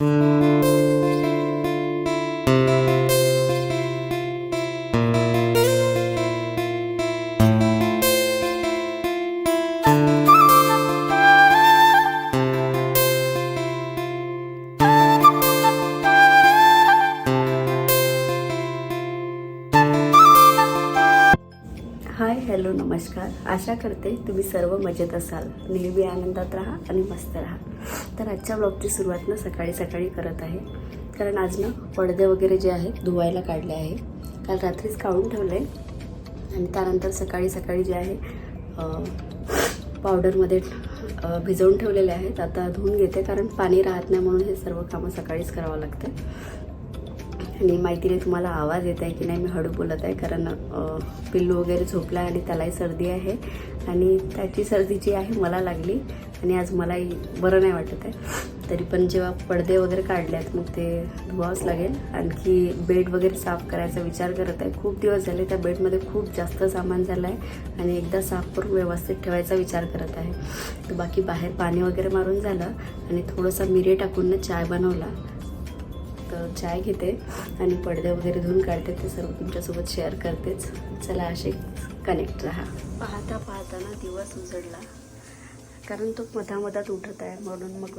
Mm-hmm. Hello नमस्कार. आशा करते तुम्ही सर्व मजेत असाल. नेहमी आनंदात राहा आणि मस्त राहा. तर आजच्या ब्लॉगची सुरुवात ना सकाळी सकाळी करत आहे. कारण आज ना पडदे वगैरे जे आहेत धुवायला काढले आहे. काल रात्रीच काढून ठेवले आणि त्यानंतर सकाळी सकाळी जे आहे पावडरमध्ये भिजवून ठेवलेले आहेत. आता धुवून घेते कारण पाणी राहत नाही म्हणून हे सर्व कामं सकाळीच करावं लागतं. आणि माहिती नाही तुम्हाला आवाज येत आहे की नाही मी हळू बोलत आहे. कारण पिल्लू वगैरे झोपला आहे आणि त्यालाही सर्दी आहे. आणि त्याची सर्दी जी आहे मला लागली. आणि आज मलाही बरं नाही वाटत आहे. तरी पण जेव्हा पडदे वगैरे काढले आहेत मग ते धुवावंच लागेल. आणखी बेड वगैरे साफ करायचा विचार करत आहे. खूप दिवस झाले त्या बेडमध्ये खूप जास्त सामान झालं आहे आणि एकदा साफ करून व्यवस्थित ठेवायचा विचार करत आहे. तर बाकी बाहेर पाणी वगैरे मारून झालं. आणि थोडंसं मिरे टाकून चाय बनवला. चाय घेते आणि पडदे वगैरे धुवून काढते. ते सर्व तुमच्यासोबत शेअर करतेच. चला असे कनेक्ट राहा. पाहता पाहता ना दिवस उजडला. कारण तो मधामधात उठत आहे. म्हणून मग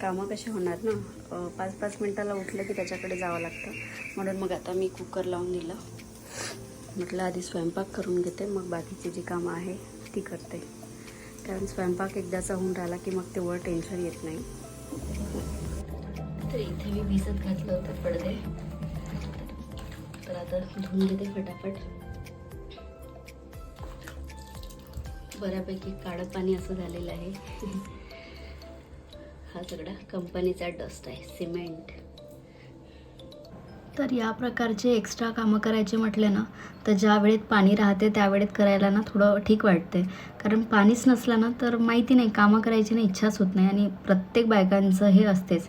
कामं कशी होणार ना? पाच पाच मिनटाला उठलं की त्याच्याकडे जावं लागतं. म्हणून मग आता मी कुकर लावून दिलं. म्हटलं आधी स्वयंपाक करून घेते. मग बाकीची जी कामं आहे ती करते. कारण स्वयंपाक एकदाचा होऊन राहिला की मग तेवढं टेन्शन येत नाही. तर इथे मी भिजत घातलं होतं पडदे. तर आता धुवून घेते फटाफट. बऱ्यापैकी काळं पाणी असं झालेलं आहे. हा सगळा कंपनीचा डस्ट आहे सिमेंट. तर या प्रकारचे एक्स्ट्रा कामं करायचे म्हटले ना तर ज्या वेळेत पाणी राहते त्यावेळेत करायला ना थोडं ठीक वाटते. कारण पाणीच नसलं ना तर माहिती नाही कामं करायची ना इच्छाच होत नाही आणि प्रत्येक बायकांचं हे असतेच.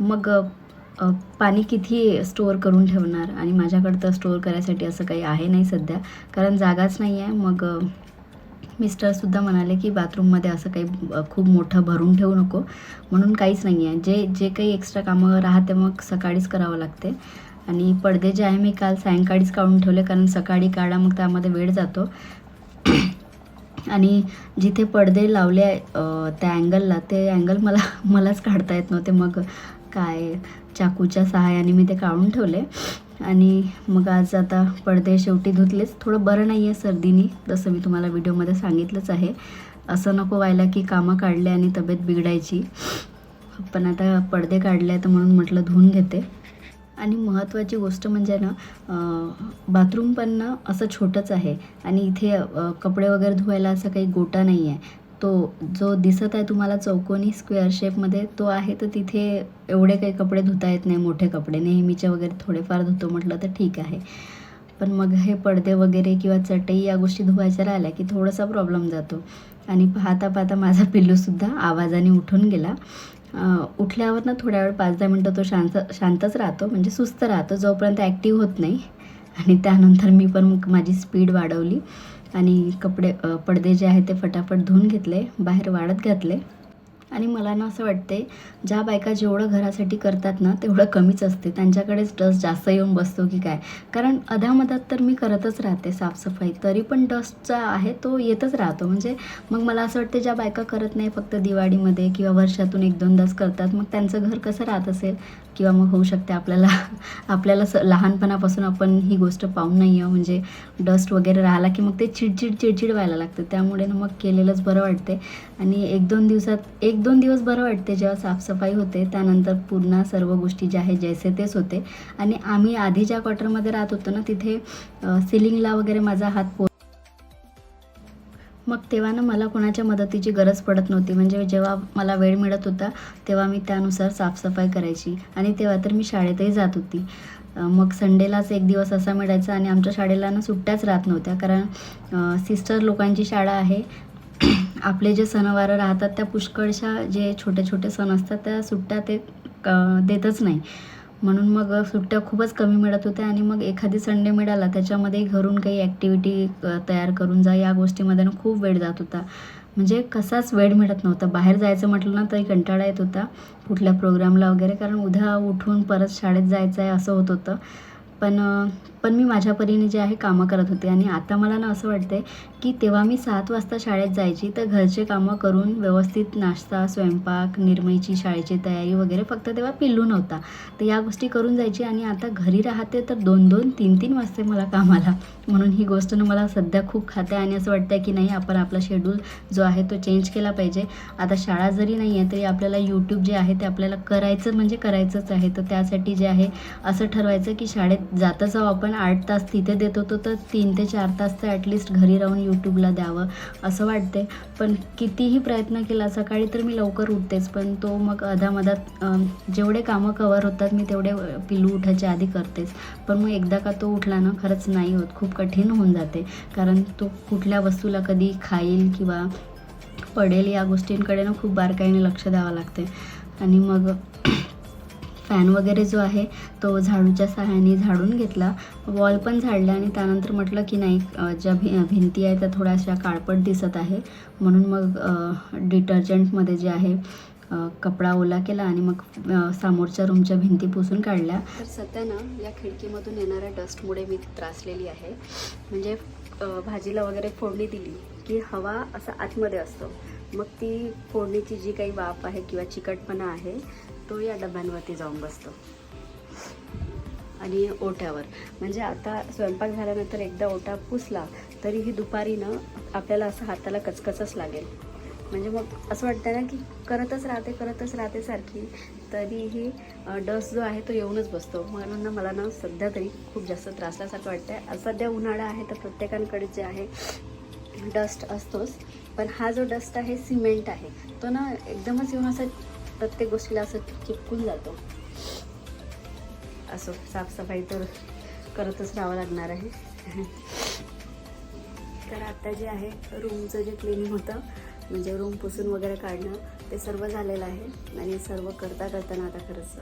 मग पाणी किती स्टोअर करून ठेवणार? आणि माझ्याकडं तर स्टोअर करायसाठी असं काही आहे नाही सध्या. कारण जागाच नाही आहे मग मिस्टरसुद्धा म्हणाले की बाथरूममध्ये असं काही खूप मोठं भरून ठेवू नको. म्हणून काहीच नाही आहे जे जे काही एक्स्ट्रा कामं राहते मग सकाळीच करावं लागते. आणि पडदे जे आहे मी काल सायंकाळीच काढून ठेवले. कारण सकाळी काढा मग त्यामध्ये वेळ जातो. आणि जिथे पडदे लावले त्या अँगलला ते अँगल मला मलाच काढता येत नव्हते. मग काय चाकूच्या सहाय्याने मी ते काढून ठेवले. आणि मग आज आता पडदे शेवटी धुतलेच. थोडं बरं नाही आहे सर्दीनी जसं मी तुम्हाला व्हिडिओमध्ये सांगितलंच आहे. असं नको व्हायला की कामं काढले आणि तब्येत बिघडायची. पण आता पडदे काढले तर म्हणून म्हटलं धुवून घेते. आणि महत्त्वाची गोष्ट म्हणजे ना बाथरूम पण ना असं छोटंच आहे. आणि इथे कपडे वगैरे धुवायला असं काही गोटा नाही आहे तो जो दिसत आहे तुम्हाला चौकोनी स्क्वेअर शेपमध्ये तो आहे तर तिथे एवढे काही कपडे धुता येत नाही मोठे कपडे. नेहमीचे वगैरे थोडेफार धुतो म्हटलं तर ठीक आहे. पण मग हे पडदे वगैरे किंवा चटई या गोष्टी धुवायच्या राहिल्या की थोडासा प्रॉब्लेम जातो. आणि पाहता पाहता माझा पिल्लूसुद्धा आवाजाने उठून गेला. उठल्यावर ना थोड्या वेळ पाच दहा मिनटं तो शांत शांतच राहतो म्हणजे सुस्त राहतो जोपर्यंत ॲक्टिव्ह होत नाही. आणि त्यानंतर मी पण माझी स्पीड वाढवली. आणि कपडे पडदे जे आहेत ते फटाफट धुवून घेतले बाहेर वाढत घातले. आणि मला ना असं वाटते ज्या बायका जेवढं घरासाठी करतात ना तेवढं कमीच असते. त्यांच्याकडेच डस्ट जास्त येऊन बसतो की काय? कारण अध्यामध्यात तर मी करतच राहते साफसफाई. तरी पण डस्टचा आहे तो येतच राहतो. म्हणजे मग मला असं वाटते ज्या बायका करत नाही फक्त दिवाळीमध्ये किंवा वर्षातून एक दोनदाच करतात मग त्यांचं घर कसं राहत असेल? किंवा मग होऊ शकते आपल्याला आपल्याला स लहानपणापासून आपण ही गोष्ट पाहून नाही आहे म्हणजे डस्ट वगैरे राहिला की मग ते चिडचिड चिडचिड व्हायला लागतं. त्यामुळे ना मग केलेलंच बरं वाटते. आणि एक दोन दिवसात एक दोन दिवस बरं वाटते जेव्हा साफसफाई होते त्यानंतर पुन्हा सर्व गोष्टी ज्या आहे जैसे तेच होते. आणि आम्ही आधी ज्या क्वार्टरमध्ये राहत होतो ना तिथे सिलिंगला वगैरे माझा हात पो मग तेव्हा ना मला कोणाच्या मदतीची गरज पडत नव्हती. म्हणजे जेव्हा मला वेळ मिळत होता तेव्हा मी त्यानुसार साफसफाई करायची आणि तेव्हा तर मी शाळेतही जात होती. मग संडेलाच एक दिवस असा मिळायचा आणि आमच्या शाळेला ना सुट्ट्याच राहत नव्हत्या. कारण सिस्टर लोकांची शाळा आहे. आपले जे सणवार राहतात त्या पुष्कळशा जे छोटे छोटे सण असतात त्या सुट्ट्या ते क- देतच नाही. म्हणून मग सुट्ट्या खूपच कमी मिळत होत्या आणि मग एखादी संडे मिळाला त्याच्यामध्ये घरून काही ॲक्टिव्हिटी तयार करून जा या गोष्टीमध्ये ना खूप वेळ जात होता. म्हणजे कसाच वेळ मिळत नव्हता. बाहेर जायचं म्हटलं ना तरी कंटाळा येत होता कुठल्या प्रोग्रामला वगैरे. कारण उद्या उठून परत शाळेत जायचं आहे असं होत होतं. पण पण मी माझ्या परीने जे आहे कामं करत होते. आणि आता मला ना असं वाटतंय की तेव्हा मी सात वाजता शाळेत जायची तर घरचे कामं करून व्यवस्थित नाश्ता स्वयंपाक निर्मयची शाळेची तयारी वगैरे फक्त तेव्हा पिल्लू नव्हता. तर या गोष्टी करून जायची आणि आता घरी राहते तर दोन दोन तीन तीन वाजते मला कामाला. म्हणून ही गोष्ट ना मला सध्या खूप खाते आणि असं वाटतं की नाही आपण आपला शेड्यूल जो आहे तो चेंज केला पाहिजे. आता शाळा जरी नाही आहे तरी आपल्याला यूट्यूब जे आहे ते आपल्याला करायचं म्हणजे करायचंच आहे. तर त्यासाठी जे आहे असं ठरवायचं की शाळेत जाता जाऊ आपण आठ तास तिथे देत होतो तर तीन ते चार तास तर ॲटलिस्ट घरी राहून यूट्यूबला द्यावं असं वाटते पण कितीही प्रयत्न केला सकाळी तर मी लवकर उठतेच. पण तो मग अधामधात जेवढे कामं कवर होतात मी तेवढे पिलू पिल्लू उठायच्या आधी करतेच. पण मग एकदा का तो उठला ना खरंच नाही होत. खूप कठीण होऊन जाते. कारण तो कुठल्या वस्तूला कधी खाईल किंवा पडेल या गोष्टींकडे ना खूप बारकाईने लक्ष द्यावं लागते आणि मग फॅन वगैरे जो आहे तो झाडूच्या सहाय्याने झाडून घेतला. वॉल पण झाडला आणि त्यानंतर म्हटलं की नाही ज्या भि भिंती आहेत त्या थोड्याशा काळपट दिसत आहे. म्हणून मग डिटर्जंटमध्ये जे आहे कपडा ओला केला आणि मग समोरच्या रूमच्या भिंती पुसून काढल्या. तर सध्या ना या खिडकीमधून येणाऱ्या डस्टमुळे मी त्रासलेली आहे. म्हणजे भाजीला वगैरे फोडणी दिली की हवा असा आतमध्ये असतो. मग ती फोडणीची जी काही वाफ आहे किंवा चिकटपणा आहे तो या डब्यांवरती जाऊन बसतो. आणि ओट्यावर. म्हणजे आता स्वयंपाक झाल्यानंतर एकदा ओटा पुसला तरीही दुपारी ना आपल्याला असं हाताला कचकचच लागेल. म्हणजे मग असं वाटतं ना की करतच राहते करतच राहते सारखी. तरीही डस्ट जो आहे तो येऊनच बसतो. म्हणून ना मला ना सध्या तरी खूप जास्त त्रासल्यासारखं वाटतं आहे सध्या उन्हाळा आहे तर प्रत्येकांकडे जे आहे डस्ट असतोच. पण हा जो डस्ट आहे सिमेंट आहे. तो ना एकदमच येऊन असं प्रत्येक गोष्टीला असं चिपकून जातो. असो साफसफाई तर करतच राहावं लागणार आहे. तर आता जे आहे रूमचं जे क्लिनिंग होतं म्हणजे रूम पुसून वगैरे काढणं ते सर्व झालेलं आहे. आणि सर्व करता करताना आता खरंच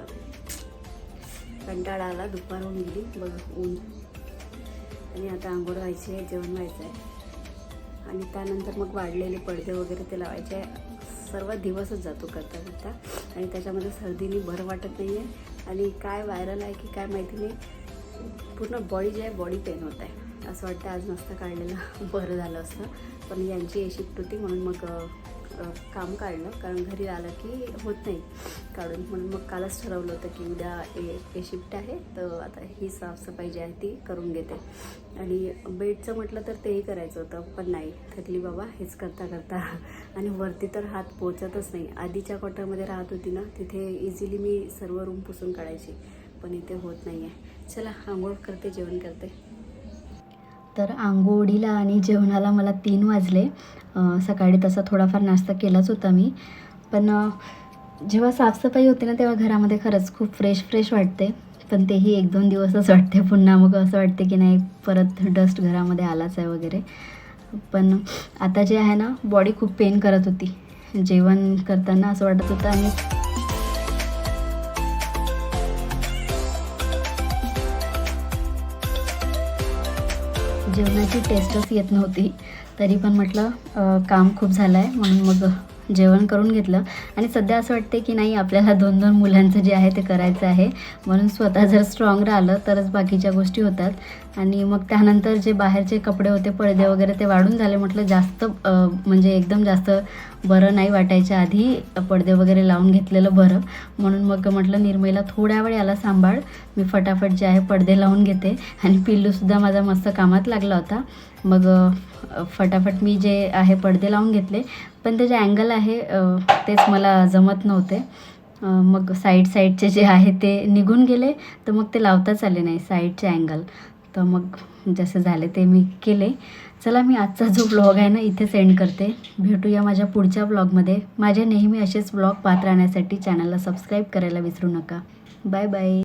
कंटाळा आला दुपार होऊन गेली. बघ ऊन. आणि आता आंघोळ व्हायची आहे जेवण व्हायचं आहे. आणि त्यानंतर मग वाढलेले पडदे वगैरे ते लावायचे आहे. सर्व दिवसच जातो करता करता. आणि त्याच्यामध्ये सर्दीने बरं वाटत नाही आहे आणि काय व्हायरल आहे की काय माहिती नाही. पूर्ण बॉडी जी आहे बॉडी पेन होत आहे. असं वाटतं आज नसतं काढलेलं. बरं झालं असतं. पण यांची अशी होती म्हणून मग काम काढलं कारण घरी आलं की होत नाही. काढून म्हणून मग कालच ठरवलं होतं की उद्या ए ए शिफ्ट आहे तर आता ही साफसफाई जी आहे ती करून घेते. आणि बेडचं म्हटलं तर तेही करायचं होतं पण नाही. थकली बाबा हेच करता करता. आणि वरती तर हात पोचतच नाही. आधीच्या क्वार्टरमध्ये राहत होती ना तिथे इझिली मी सर्व रूम पुसून काढायची पण इथे होत नाही आहे चला आंघोळ करते जेवण करते. तर आंघोळीला आणि जेवणाला मला तीन वाजले. सकाळी तसा थोडाफार नाश्ता केलाच होता मी. पण जेव्हा साफसफाई होते ना तेव्हा घरामध्ये खरंच खूप फ्रेश फ्रेश वाटते. पण तेही एक दोन दिवसच वाटते. पुन्हा मग असं वाटते की नाही परत डस्ट घरामध्ये आलाच आहे वगैरे. पण आता जे आहे ना बॉडी खूप पेन करत होती. जेवण करताना असं वाटत होतं आणि जेवणाची टेस्टच येत नव्हती. तरी पण म्हटलं काम खूप झालं आहे म्हणून मग जेवण करून घेतलं. आणि सध्या असं वाटते की नाही आपल्याला दोन दोन मुलांचं जे आहे ते करायचं आहे. म्हणून स्वतः जर स्ट्रॉंग राहिलं तरच बाकीच्या गोष्टी होतात. आणि मग त्यानंतर जे बाहेरचे कपडे होते पडदे वगैरे ते वाढून झाले म्हटलं जास्त म्हणजे एकदम जास्त बरं नाही वाटायच्या आधी पडदे वगैरे लावून घेतलेलं बरं. म्हणून मग म्हटलं निर्मयला थोड्या वेळ याला सांभाळ. मी फटाफट जे आहे पडदे लावून घेते. आणि पिल्लूसुद्धा माझा मस्त कामात लागला होता. मग फटाफट मी जे आहे पडदे लावून घेतले. पण ते जे अँगल आहे तेच मला जमत नव्हते. मग साईड साईडचे जे आहे ते निघून गेले तर मग ते लावताच आले नाही साईडचे अँगल तर मग जसे झाले ते मी केले. चला मी आजचा जो ब्लॉग आहे ना इथे सेंड करते. भेटूया माझ्या पुढच्या ब्लॉगमध्ये माझे नेहमी असेच ब्लॉग पाहत राहण्यासाठी चॅनलला सबस्क्राईब करायला विसरू नका. Bye bye